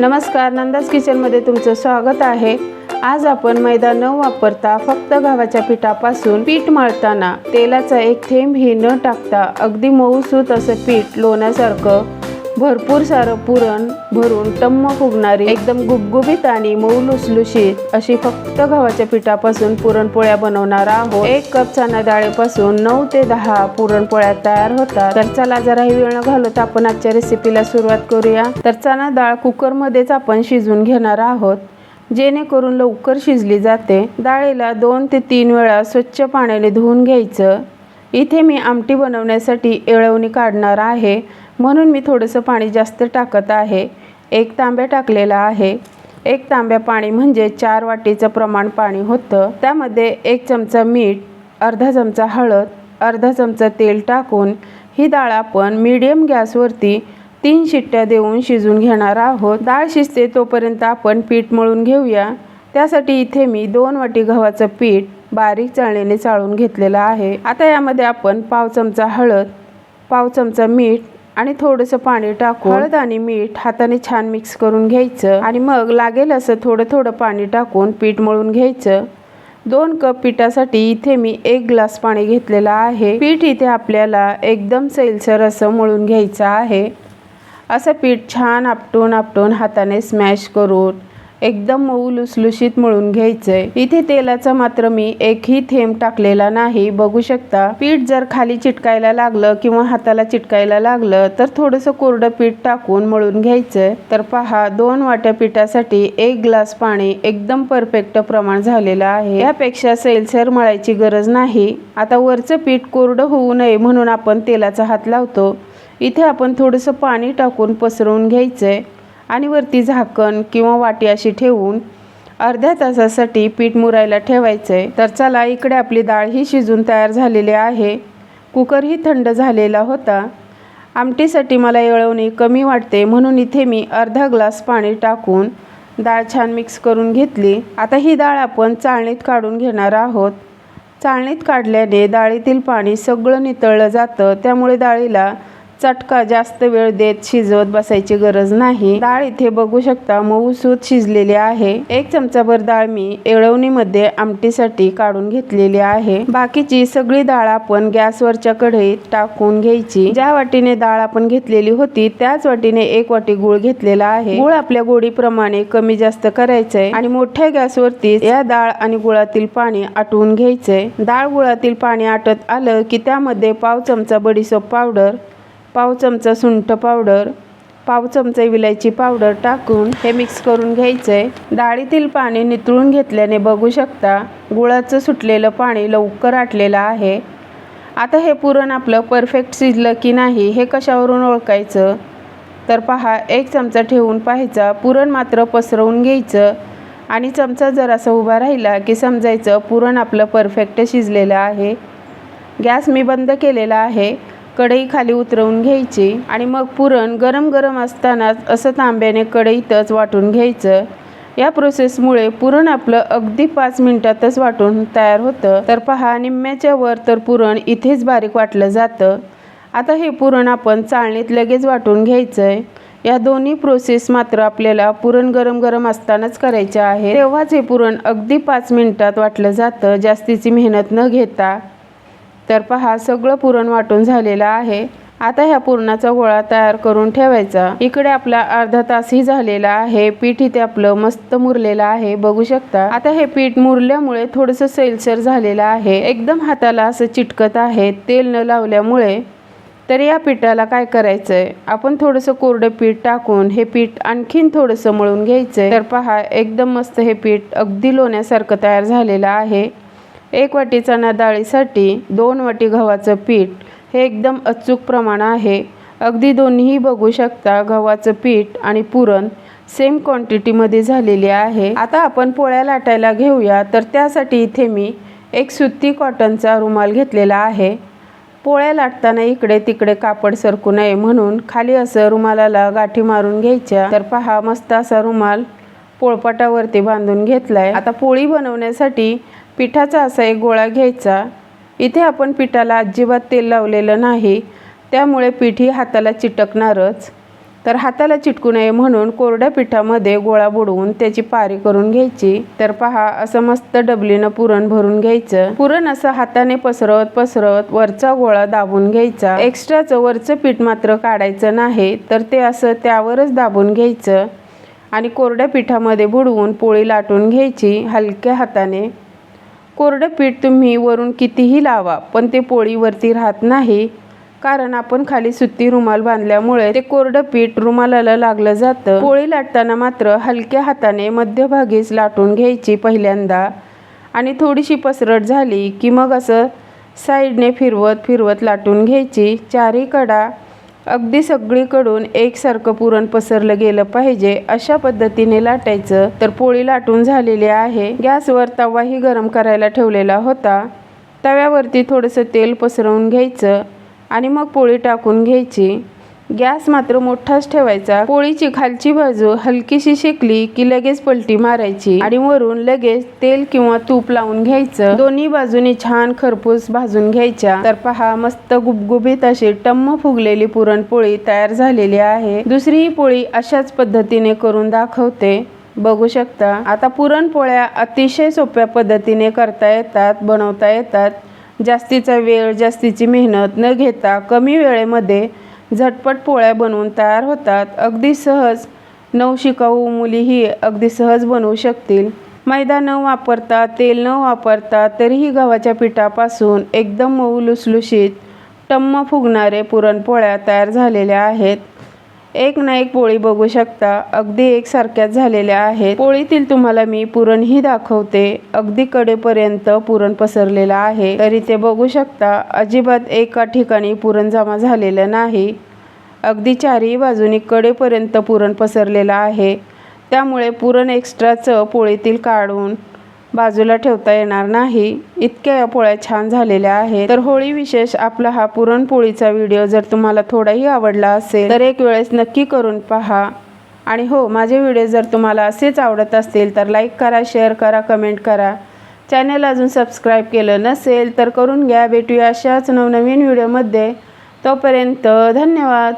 नमस्कार नंदास किचनमध्ये तुमचं स्वागत आहे. आज आपण मैदा न वापरता फक्त गव्हाच्या पिठापासून पीठ मळताना तेलाचा एक थेंबही न टाकता अगदी मऊसूत असं पीठ लोण्यासारखं भरपूर सारं पुरण भरून टम्म फुगणारी एकदम गुबगुबीत आणि मऊ लुसलुशीत अशी फक्त गव्हाच्या पिठापासून पुरणपोळ्या बनवणार आहोत. एक कप चणा डाळीपासून नऊ ते दहा पुरणपोळ्या तयार होतात. तर चला जराही वेळ न घालवत आपण आजच्या रेसिपीला सुरुवात करूया. तर चणा डाळ कुकरमध्येच आपण शिजवून घेणार आहोत. जेणेकरून लवकर शिजली जाते. डाळीला दोन ते तीन वेळा स्वच्छ पाण्याने धुवून घ्यायचं. इथे मी आमटी बनवण्यासाठी एळवणी काढणार आहे. म्हणून मी थोडंसं पाणी जास्त टाकत आहे. एक तांब्या टाकलेला आहे. एक तांब्या पाणी म्हणजे चार वाटीचं प्रमाण पाणी होतं. त्यामध्ये एक चमचा मीठ अर्धा चमचा हळद अर्धा चमचा तेल टाकून ही डाळ आपण मीडियम गॅसवरती तीन शिट्ट्या देऊन शिजून घेणार आहोत. डाळ शिजते तोपर्यंत आपण पीठ मळून घेऊया. त्यासाठी इथे मी दोन वाटी गव्हाचं पीठ बारीक चाळणीने चाळून घेतलेलं आहे. आता यामध्ये आपण पाव चमचा हळद पाव चमचा मीठ आणि थोडंसं पाणी टाकून हळद आणि मीठ हाताने छान मिक्स करून घ्यायचं. आणि मग लागेल असं थोडं थोडं पाणी टाकून पीठ मळून घ्यायचं. दोन कप पिठासाठी इथे मी एक ग्लास पाणी घेतलेलं आहे. पीठ इथे आपल्याला एकदम सैलसर असं मळून घ्यायचं आहे. असं पीठ छान आपटून आपटून हाताने स्मॅश करून एकदम मऊ लुसलुशीत मळून घ्यायचंय. इथे तेलाचा मात्र मी एकही थेंब टाकलेला नाही. बघू शकता पीठ जर खाली चिटकायला लागलं किंवा हाताला चिटकायला लागलं तर थोडंसं कोरडं पीठ टाकून मळून घ्यायचंय. तर पहा दोन वाट्या पिठासाठी एक ग्लास पाणी एकदम परफेक्ट प्रमाण झालेलं आहे. यापेक्षा सैलसर मळायची गरज नाही. आता वरचं पीठ कोरडं होऊ नये म्हणून आपण तेलाचा हात लावतो. इथे आपण थोडंसं पाणी टाकून पसरवून घ्यायचंय. आणि वरती झाकण किंवा वाटी अशी ठेवून अर्ध्या तासासाठी पीठ मुरायला ठेवायचं. आहे तर चला इकडे आपली डाळ ही शिजून तयार झालेली आहे. कुकरही थंड झालेला होता. आमटीसाठी मला येळवणी कमी वाटते म्हणून इथे मी अर्धा ग्लास पाणी टाकून डाळ छान मिक्स करून घेतली. आता ही डाळ आपण चाळणीत काढून घेणार आहोत. चाळणीत काढल्याने डाळीतील पाणी सगळं नितळलं जातं. त्यामुळे डाळीला चटका जास्त वेळ देत शिजवत बसायची गरज नाही. डाळ इथे बघू शकता मऊसूत शिजलेली आहे. एक चमचाभर डाळ मी एळवणीमध्ये आमटीसाठी काढून घेतलेली आहे. बाकीची सगळी डाळ आपण गॅसवरच्या कढईत टाकून घ्यायची. ज्या वाटीने डाळ आपण घेतलेली होती त्याच वाटीने एक वाटी गुळ घेतलेला आहे. गुळ आपल्या गोडीप्रमाणे कमी जास्त करायचंय आणि मोठ्या गॅसवरती या डाळ आणि गुळातील पाणी आटवून घ्यायचंय. डाळ गुळातील पाणी आटत आलं की त्यामध्ये पाव चमचा बडीसोप पावडर पाव चमचा सुंठ पावडर पाव चमचा विलायची पावडर टाकून हे मिक्स करून घ्यायचं आहे डाळीतील पाणी नितळून घेतल्याने बघू शकता गुळाचं सुटलेलं पाणी लवकर आटलेलं आहे. आता हे पुरण आपलं परफेक्ट शिजलं की नाही हे कशावरून ओळखायचं? तर पहा एक चमचा ठेवून पाहायचा पुरण मात्र पसरवून घ्यायचं. आणि चमचा जरासा उभा राहिला की समजायचं पुरण आपलं परफेक्ट शिजलेलं आहे. गॅस मी बंद केलेला आहे. कढई खाली उतरवून घ्यायची आणि मग पुरण गरम गरम असतानाच असं तांब्याने कढईतच वाटून घ्यायचं. या प्रोसेसमुळे पुरण आपलं अगदी पाच मिनिटातच वाटून तयार होतं. तर पहा निम्म्याच्या वर तर पुरण इथेच बारीक वाटलं जातं. आता हे पुरण आपण चाळणीत लगेच वाटून घ्यायचं आहे या दोन्ही प्रोसेस मात्र आपल्याला पुरण गरम गरम असतानाच करायचे आहे तेव्हाच हे पुरण अगदी पाच मिनिटात वाटलं जातं. जास्तीची मेहनत न घेता. तर पहा सगळं पुरण वाटून झालेलं आहे. आता ह्या पुरणाचा गोळा तयार करून ठेवायचा. इकडे आपला अर्धा तासही झालेला आहे. पीठ इथे आपलं मस्त मुरलेलं आहे. बघू शकता. आता हे पीठ मुरल्यामुळे थोडंसं सैलसर झालेलं आहे. एकदम हाताला असं चिटकत आहे. तेल न लावल्यामुळे. तर या पिठाला काय करायचं आहे आपण थोडंसं कोरडं पीठ टाकून हे पीठ आणखीन थोडंसं मळून घ्यायचं आहे तर पहा एकदम मस्त हे पीठ अगदी लोण्यासारखं तयार झालेलं आहे. एक वाटी चणा डाळीसाठी दोन वाटी गव्हाचं पीठ हे एकदम अचूक प्रमाण आहे. अगदी दोन्हीही बघू शकता गव्हाचं पीठ आणि पुरण सेम क्वांटिटीमध्ये झालेली आहे. आता आपण पोळ्या लाटायला घेऊया. तर त्यासाठी इथे मी एक सुती कॉटनचा रुमाल घेतलेला आहे. पोळ्या लाटताना इकडे तिकडे कापड सरकू नये म्हणून खाली असं रुमालाला गाठी मारून घ्यायच्या. तर पहा मस्त असा रुमाल पोळपाटावरती बांधून घेतलाय. आता पोळी बनवण्यासाठी पिठाचा असा एक गोळा घ्यायचा. इथे आपण पिठाला अजिबात तेल लावलेलं नाही. त्यामुळे पीठ ही हाताला चिटकणारच. तर हाताला चिटकू नये म्हणून कोरड्या पिठामध्ये गोळा बुडवून त्याची पारी करून घ्यायची. तर पहा असं मस्त डबलीनं पुरण भरून घ्यायचं. पुरण असं हाताने पसरवत पसरवत वरचा गोळा दाबून घ्यायचा. एक्स्ट्राचं वरचं पीठ मात्र काढायचं नाही तर ते असं त्यावरच दाबून घ्यायचं. आणि कोरड्या पिठामध्ये बुडवून पोळी लाटून घ्यायची हलक्या हाताने. कोरडं पीठ तुम्ही वरून कितीही लावा पण ते पोळीवरती राहत नाही. कारण आपण खाली सुती रुमाल बांधल्यामुळे ते कोरडं पीठ रुमालाला लागलं जातं. पोळी लाटताना मात्र हलक्या हाताने मध्यभागीच लाटून घ्यायची पहिल्यांदा. आणि थोडीशी पसरट झाली की मग असं साईडने फिरवत फिरवत लाटून घ्यायची. चारही कडा अगदी सगळीकडून एकसारखं पुरण पसरलं गेलं पाहिजे. अशा पद्धतीने लाटायचं. तर पोळी लाटून झालेली आहे. गॅसवर तवाही गरम करायला ठेवलेला होता. तव्यावरती थोडंसं तेल पसरवून घ्यायचं आणि मग पोळी टाकून घ्यायची. गॅस मात्र मोठाच ठेवायचा. पोळीची खालची बाजू हलकीशी शेकली की लगेच पलटी मारायची आणि वरून लगेच तेल किंवा तूप लावून घ्यायचं. दोन्ही बाजूनी छान खरपूस भाजून घ्यायच्या तर पहा मस्त गुबगुबीत अशी टम्म फुगलेली पुरणपोळी तयार झालेली आहे. दुसरी पोळी अशाच पद्धतीने करून दाखवते. बघू शकता. आता पुरणपोळ्या अतिशय सोप्या पद्धतीने करता येतात बनवता येतात. जास्तीचा वेळ जास्तीची मेहनत न घेता कमी वेळेमध्ये झटपट पोळ्या बनवून तयार होतात. अगदी सहज नवशिकाऊ मुलीही अगदी सहज बनवू शकतील. मैदा न वापरता तेल न वापरता तरीही गव्हाच्या पिठापासून एकदम मऊ लुसलुशीत टम्म फुगणारे पुरणपोळ्या तयार झालेल्या आहेत. एक ना एक पोळी बघू शकता. अगदी एकसारख्याच झालेल्या आहेत. पोळीतील तुम्हाला मी पुरणही दाखवते. अगदी कडेपर्यंत पुरण पसरलेलं आहे. तरी ते बघू शकता. अजिबात एका ठिकाणी पुरण जमा झालेलं नाही. अगदी चारही बाजूनी कडेपर्यंत पुरण पसरलेलं आहे. त्यामुळे पुरण एक्स्ट्राचं पोळीतील काढून बाजूला ठेवता येणार नाही. इतक्या या पोळ्या छान झालेल्या आहेत. तर होळी विशेष आपला हा पुरणपोळीचा व्हिडिओ जर तुम्हाला थोडाही आवडला असेल तर एक वेळेस नक्की करून पहा. आणि हो माझे व्हिडिओ जर तुम्हाला असेच आवडत असतील तर लाईक करा शेअर करा कमेंट करा. चॅनल अजून सबस्क्राईब केलं नसेल तर करून घ्या. भेटूया अशाच नवनवीन व्हिडिओमध्ये. तोपर्यंत धन्यवाद.